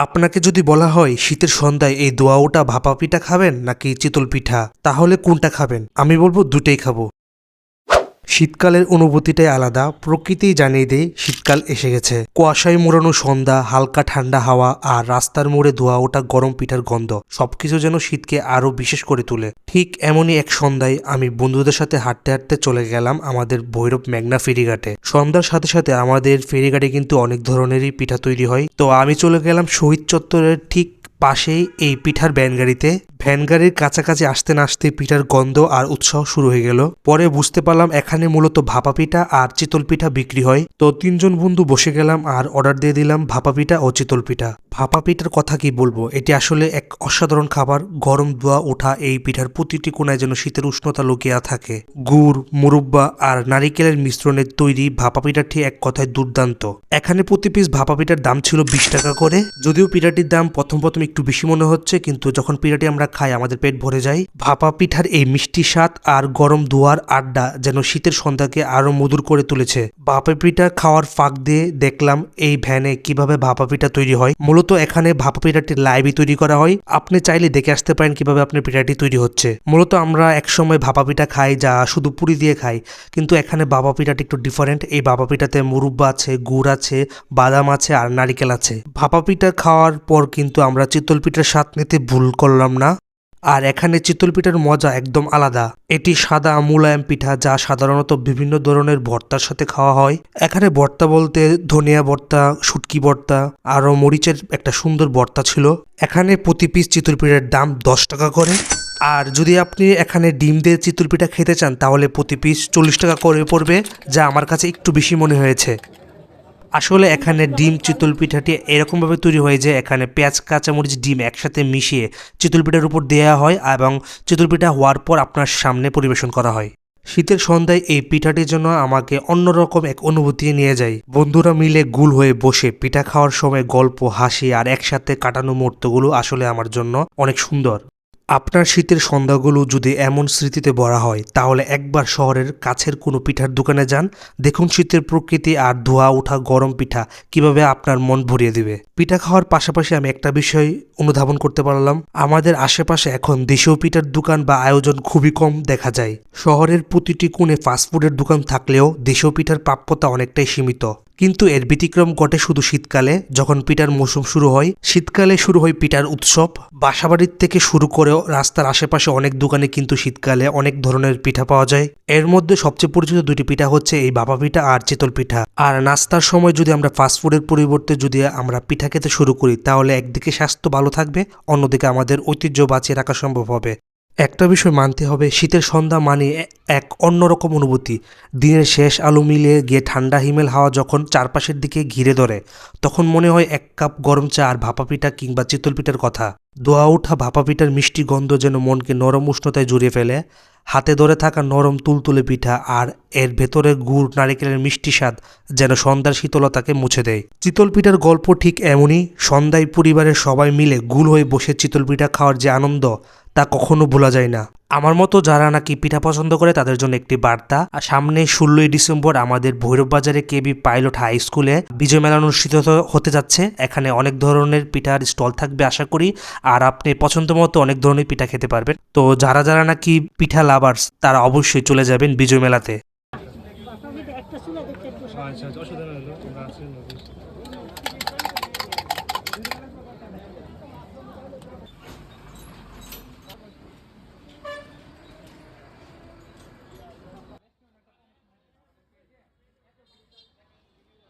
আপনাকে যদি বলা হয় শীতের সন্ধ্যায় এই দোয়াওটা ভাপা পিঠা খাবেন নাকি চিতল পিঠা, তাহলে কোনটা খাবেন? আমি বলব দুটেই খাব। শীতকালের অনুভূতিটাই আলাদা, প্রকৃতিই জানিয়ে দেয় শীতকাল এসে গেছে। কুয়াশায় মোড়ানো সন্ধ্যা, হালকা ঠান্ডা হাওয়া আর রাস্তার মোড়ে ধোয়া ওটা গরম পিঠার গন্ধ, সবকিছু যেন শীতকে আরও বিশেষ করে তোলে। ঠিক এমনই এক সন্ধ্যায় আমি বন্ধুদের সাথে হাঁটতে হাঁটতে চলে গেলাম আমাদের ভৈরব মেঘনা ফেরিঘাটে। সন্ধ্যার সাথে সাথে আমাদের ফেরিঘাটে কিন্তু অনেক ধরনেরই পিঠা তৈরি হয়। তো আমি চলে গেলাম শহীদ চত্বরের ঠিক পাশেই এই পিঠার ভ্যানগাড়িতে ভ্যানগাড়ির কাছাকাছি আসতে না আসতে পিঠার গন্ধ আর উৎসাহ শুরু হয়ে গেল। পরে বুঝতে পারলাম এখানে মূলত ভাপা পিঠা আর চিতল পিঠা বিক্রি হয়। তো তিনজন বন্ধু বসে গেলাম আর অর্ডার দিয়ে দিলাম ভাপা পিঠা ও চিতল পিঠা। ভাপা পিঠার কথা কি বলব? এটি আসলে এক অসাধারণ খাবার। গরম দোয়া ওঠা এই পিঠার প্রতিটি কোনায় যেন শীতের উষ্ণতা লুকিয়ে থাকে। গুড়, মুরব্বা আর নারিকেলের মিশ্রণের তৈরি ভাপা পিঠাটি এক কথায় দুর্দান্ত। এখানে প্রতি পিস ভাপা পিঠার দাম ছিল বিশ টাকা করে। যদিও পিঠাটির দাম প্রথম প্রথম একটু বেশি মনে হচ্ছে, কিন্তু যখন পিঠাটি আমরা খাই, আমাদের পেট ভরে যায়। ভাপা পিঠার এই মিষ্টি স্বাদ আর গরম দুয়ার আড্ডা যেন শীতের সন্ধ্যাকে আরও মধুর করে তুলেছে। ভাপা পিঠা খাওয়ার ফাঁক দিয়ে দেখলাম, এই ভ্যানে কীভাবে ভাপা পিঠা তৈরি হয়। মূলত এখানে ভাপা পিঠাটি লাইভই তৈরি করা হয়। আপনি চাইলে দেখে আসতে পারেন কীভাবে আপনার পিঠাটি তৈরি হচ্ছে। মূলত আমরা একসময় ভাপা পিঠা খাই যা শুধু পুরি দিয়ে খাই, কিন্তু এখানে বাবা পিঠাটি একটু ডিফারেন্ট এই বাবা পিঠাতে মুরব্বা আছে, গুড় আছে, বাদাম আছে আর নারিকেল আছে। ভাপা পিঠা খাওয়ার পর কিন্তু আমরা চিতল পিঠার স্বাদ নিতে ভুল করলাম না। আর এখানে চিতল পিঠার মজা একদম আলাদা। এটি সাদা মুলায়ম পিঠা যা সাধারণত বিভিন্ন ধরনের ভর্তার সাথে খাওয়া হয়। এখানে ভর্তা বলতে ধনিয়া ভর্তা, শুটকি ভর্তা, আরও মরিচের একটা সুন্দর ভর্তা ছিল। এখানে প্রতি পিস চিতল পিঠার দাম দশ টাকা করে। আর যদি আপনি এখানে ডিম দিয়ে চিতল পিঠা খেতে চান, তাহলে প্রতি পিস চল্লিশ টাকা করে পড়বে, যা আমার কাছে একটু বেশি মনে হয়েছে। আসলে এখানে ডিম চিতল পিঠাটি এরকমভাবে তৈরি হয় যে এখানে পেঁয়াজ, কাঁচামরিচ, ডিম একসাথে মিশিয়ে চিতল পিঠার উপর দেওয়া হয় এবং চিতল পিঠা হওয়ার পর আপনার সামনে পরিবেশন করা হয়। শীতের সন্ধ্যায় এই পিঠাটির জন্য আমাকে অন্যরকম এক অনুভূতি নিয়ে যায়। বন্ধুরা মিলে গুল হয়ে বসে পিঠা খাওয়ার সময় গল্প, হাসি আর একসাথে কাটানো মুহূর্তগুলো আসলে আমার জন্য অনেক সুন্দর। আপনার শীতের সন্ধ্যাগুলো যদি এমন স্মৃতিতে ভরা হয়, তাহলে একবার শহরের কাছের কোনো পিঠার দোকানে যান। দেখুন শীতের প্রকৃতি আর ধোয়া ওঠা গরম পিঠা কীভাবে আপনার মন ভরিয়ে দিবে। পিঠা খাওয়ার পাশাপাশি আমি একটা বিষয় অনুধাবন করতে পারলাম। আমাদের আশেপাশে এখন দেশীয় পিঠার দোকান বা আয়োজন খুবই কম দেখা যায়। শহরের প্রতিটি কোণে ফাস্টফুডের দোকান থাকলেও দেশীয় পিঠার প্রাপ্যতা অনেকটাই সীমিত। কিন্তু এর ব্যতিক্রম ঘটে শুধু শীতকালে, যখন পিঠার মৌসুম শুরু হয়। শীতকালে শুরু হয় পিঠার উৎসব। বাসাবাড়ির থেকে শুরু করেও রাস্তার আশেপাশে অনেক দোকানে কিন্তু শীতকালে অনেক ধরনের পিঠা পাওয়া যায়। এর মধ্যে সবচেয়ে পরিচিত দুটি পিঠা হচ্ছে এই বাবা পিঠা আর চিতল পিঠা। আর নাস্তার সময় যদি আমরা ফাস্টফুডের পরিবর্তে যদি আমরা পিঠা খেতে শুরু করি, তাহলে একদিকে স্বাস্থ্য ভালো থাকবে, অন্যদিকে আমাদের ঐতিহ্য বাঁচিয়ে রাখা সম্ভব হবে। একটা বিষয় মানতে হবে, শীতের সন্ধ্যা মানে এক অন্যরকম অনুভূতি। দিনের শেষ আলো মিলিয়ে গিয়ে ঠান্ডা হিমেল হাওয়া যখন চারপাশের দিকে ঘিরে ধরে, তখন মনে হয় এক কাপ গরম চা আর ভাপা পিঠা কিংবা চিতল পিঠার কথা। দোয়া ওঠা ভাপা পিঠার মিষ্টি গন্ধ যেন মনকে নরম উষ্ণতায় জড়িয়ে ফেলে। হাতে ধরে থাকা নরম তুলতুলে পিঠা আর এর ভেতরে গুড় নারিকেলের মিষ্টি স্বাদ যেন সন্ধ্যার শীতলতাকে মুছে দেয়। চিতল পিঠার গল্প ঠিক এমনই, সন্ধ্যায় পরিবারের সবাই মিলে গুল হয়ে বসে চিতল পিঠা খাওয়ার যে আনন্দ তা কখনো ভোলা যায় না। আমার মতো যারা নাকি পিঠা পছন্দ করে তাদের জন্য একটি বার্তা। সামনে ষোলোই ডিসেম্বর আমাদের ভৈরব বাজারে কেবি পাইলট হাই স্কুলে বিজয় মেলা অনুষ্ঠিত হতে যাচ্ছে। এখানে অনেক ধরনের পিঠার স্টল থাকবে আশা করি। আর আপনি পছন্দ মতো অনেক ধরনের পিঠা খেতে পারবেন। তো যারা যারা নাকি পিঠা লাভার্স, তারা অবশ্যই চলে যাবেন বিজয় মেলাতে। আচ্ছা